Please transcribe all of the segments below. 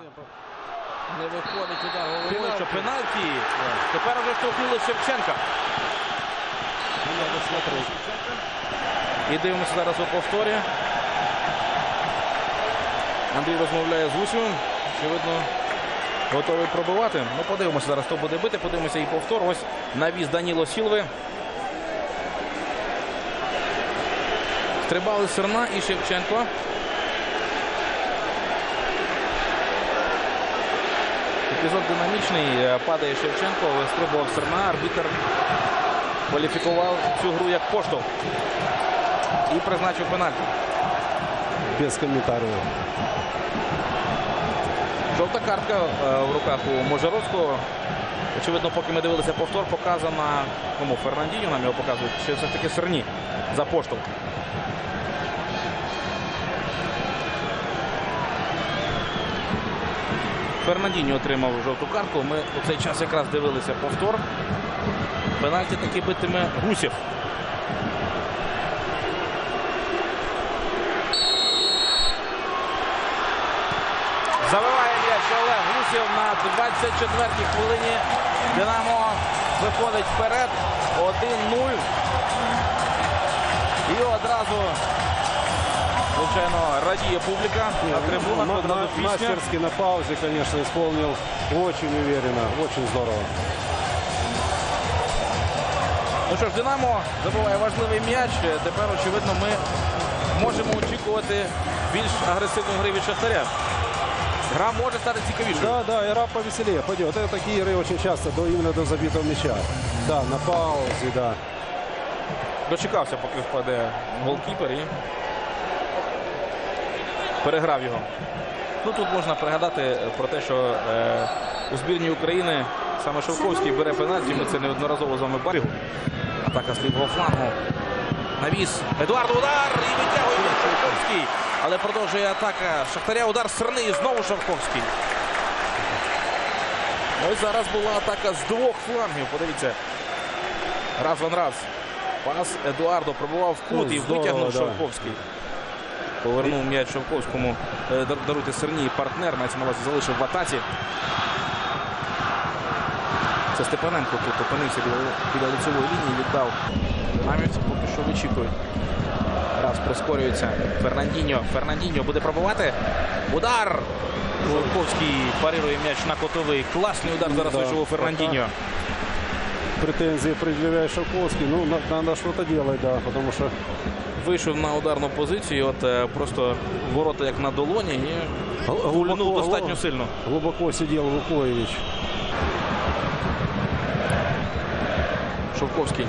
Не виходить удар головою, що пенальті. Тепер вже штовхнули Шевченка. І дивимося зараз у повторі. Андрій розмовляє з Гусєвим. Очевидно, готовий пробивати. Ну, подивимося зараз, хто буде бити. Подивимося і повтор. Ось навіз Даніло Сілви. Стрибали Серна і Шевченко. Епізод динамічний. Е, Падає Шевченко, вистрибував Серна. Арбітер кваліфікував цю гру як поштовх. І призначив пенальті. Без комментариев. Жовта картка е, в руках у Можаровського. Очевидно, поки ми дивилися повтор, показана кому Фернандіню нам його показують, що все ж таки Серні за поштовх. Фернандіньо отримав жовту картку. Ми у цей час якраз дивилися повтор. Пенальті таки битиме Гусєв. Забиває м'яч Олег Гусєв на 24-й хвилині. Динамо виходить вперед. 1-0. І одразу, звичайно, радіє публіка на трибунах. Ма- пісня. Мастерски на паузе, конечно, исполнил очень уверенно, очень здорово. Ну що ж, Динамо забиває важливий м'яч. Тепер, очевидно, ми можемо очікувати більш агресивної гри від Шахтаря. Гра може стати цікавішою. Да, да, игра повеселее пойдет. Это такие игры очень часто до, именно до забитого мяча. Да, на паузе, да. Дочекався, поки впаде голкіпер і переграв його. Ну тут можна пригадати про те, що е, у збірній України саме Шовковський бере пенальті. Ми це неодноразово з вами бачили. Атака з лівого флангу. Навіс. Едуард удар і витягує Шовковський. Але продовжує атака Шахтаря. Удар Серни і знову Шовковський. Ось зараз була атака з двох флангів. Подивіться. Раз ван раз. Пас Едуардо пробував в кут і витягнув. Шовковський. Повернув м'яч Шовковському. Е, дар- Даруйте Серній партнер. Мається на увазі залишив в атаці. Це Степаненко тут опинився біля, біля лицевої лінії. Віддав Намівці. Поки що вичікують. Раз прискорюється. Фернандіньо. Фернандіньо буде пробувати. Удар! Шовковський парирує м'яч на котовий. Класний удар зараз Да, вийшов у Фернандіньо. Претензии предъявляет Шавковский. Ну, надо что-то делать, да, потому что Вийшов на ударну позицію, от е, просто ворота як на долоні і гульнув достатньо сильно. глубоко сидел Лукович. Шовковський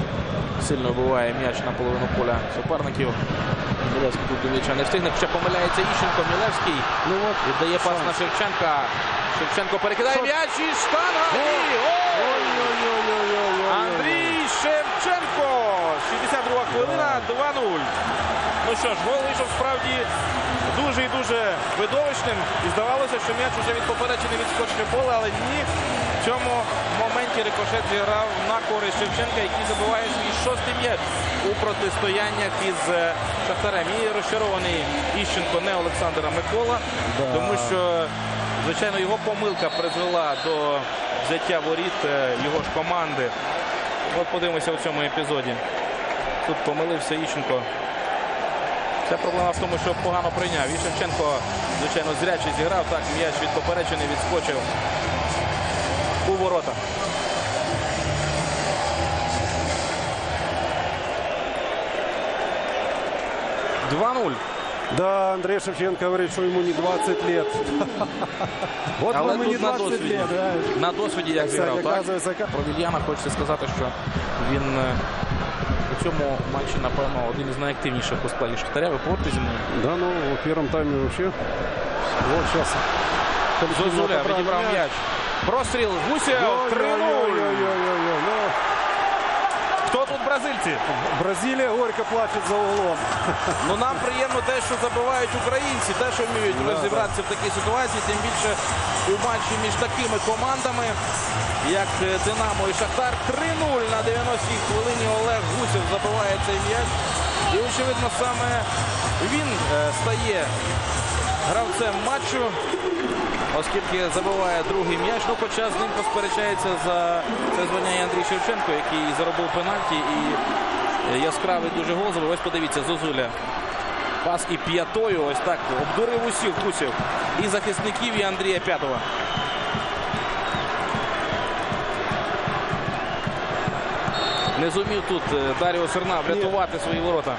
сильно вбиває м'яч на половину поля суперників. Мілевський тут до м'яча не встигне, хоча помиляється Іщенко. Мілевський Ну вот, віддає пас на Шевченка. Шевченко перекидає м'яч і штанга. Андрій Шевченко. 62 хвилина, 2-0. Ну що ж, гол вийшов справді дуже і дуже видовищним. І здавалося, що м'яч уже від поперечини відскочив в поле, але ні. В цьому моменті рикошет зіграв на користь Шевченка, який забиває свій шостий м'яч у протистояннях із е, Шахтарем. І розчарований Іщенко, не Олександр а Микола, Да. тому що, звичайно, його помилка призвела до взяття воріт е, його ж команди. От подивимося у цьому епізоді. Тут помилився Іщенко. Вся проблема в тому, що погано прийняв. І Шевченко, звичайно, зрячий зіграв. Так, м'яч від поперечини відскочив у ворота. Два-нуль. Да, Андрей Шевченко говорит, что ему не 20 лет. Вот Але вам не тут на 20 досвіді. лет. да. На досвіді як зіграв. Так? Про Вільяна хочеться сказати, що він у цьому матчі, напевно, один із найактивніших у складі Шахтаря. Ви погодьтесь зі мною? Да, ну, в первом тайме вообще. Вот сейчас. Зозуля відібрав м'яч. Простріл. Гусєв. 3-0. Ну, Хто тут бразильці? Бразилия горько плачет за углом. Ну нам приємно те, що забивають українці, те, що вміють розібратися в такій ситуації, тим більше у матчі між такими командами, як е, Динамо і Шахтар. 3-0 на 90-й хвилині Олег Гусєв забиває цей м'яч. І очевидно, саме він е, стає гравцем матчу. оскільки забиває другий м'яч. Ну, хоча з ним посперечається за це звання Андрій Шевченко, який заробив пенальті і е, яскравий дуже гол. Ось подивіться, Зозуля. Пас і п'ятою. Ось так обдурив усіх кусів. І захисників, і Андрія П'ятого. Не зумів тут е, Даріо Серна врятувати свої ворота.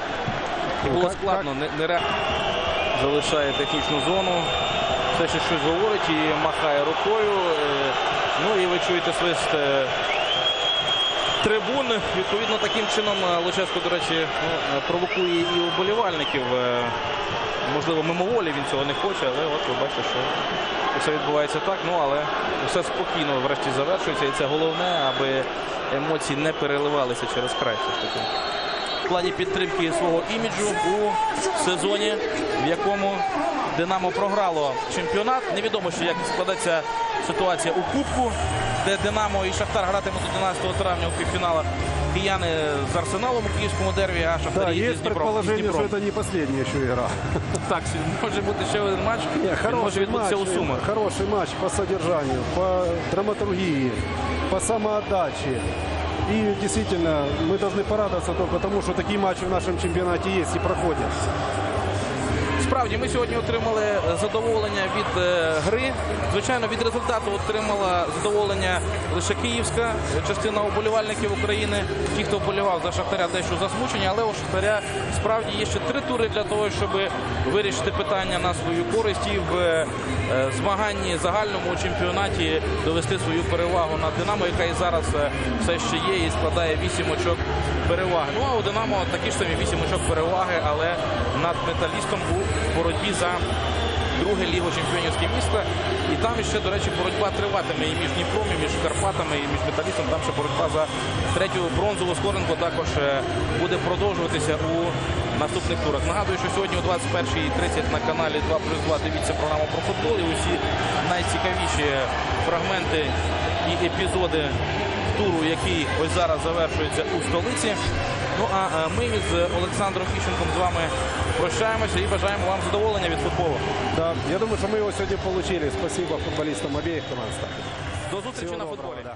І було складно. Не Залишає технічну зону. Все ще щось говорить і махає рукою. Е, Ну і ви чуєте свист е, трибун. Відповідно, таким чином е, Луческо, до речі, ну, е, провокує і уболівальників. Е, Можливо, мимоволі він цього не хоче, але от ви бачите, що все відбувається так. Ну але все спокійно врешті завершується. І це головне, аби емоції не переливалися через край. В плані підтримки свого іміджу у сезоні, в якому Динамо програло чемпіонат. Невідомо, ще як складеться ситуація у Кубку, де Динамо і Шахтар гратимуть 11 травня у півфіналах. Кияни з Арсеналом у київському дерві, а Да, Шахтарі з есть Дніпром. з предположение, Дніпром. что это не последняя еще игра. Так, може бути ще один матч. Не, Він може хороший відбутися матч, у Сумах. хороший матч по содержанию, по драматургии, по самоотдаче. И действительно, мы должны порадоваться только тому, что такие матчи в нашем чемпионате есть и проходят. Справді, ми сьогодні отримали е, задоволення від е, гри. Звичайно, від результату отримала задоволення лише київська частина уболівальників України. Ті, хто вболівав за Шахтаря, дещо засмучені, але у Шахтаря справді є ще три тури для того, щоб вирішити питання на свою користь і в е, змаганні загальному чемпіонаті довести свою перевагу над Динамо, яка і зараз е, все ще є і складає 8 очок переваги. Ну а у Динамо такі ж самі 8 очок переваги, але над металістом у боротьбі за друге лігу чемпіонівське місто. І там ще, до речі, боротьба триватиме і між Дніпром, і між Карпатами, і між металістом. Там ще боротьба за третю бронзову сходинку також е, буде продовжуватися у наступних турах. Нагадую, що сьогодні о 21.30 на каналі 2 плюс 2 дивіться програму про футбол і усі найцікавіші фрагменти і епізоди туру, який ось зараз завершується у столиці. Ну а е, ми з Олександром Фіщенком з вами прощаємося і бажаємо вам задоволення від футболу. Да, я думаю, що ми його сьогодні отримали. Спасибо футболістам обеих команд. До зустрічі Всего на доброго, футболі. да.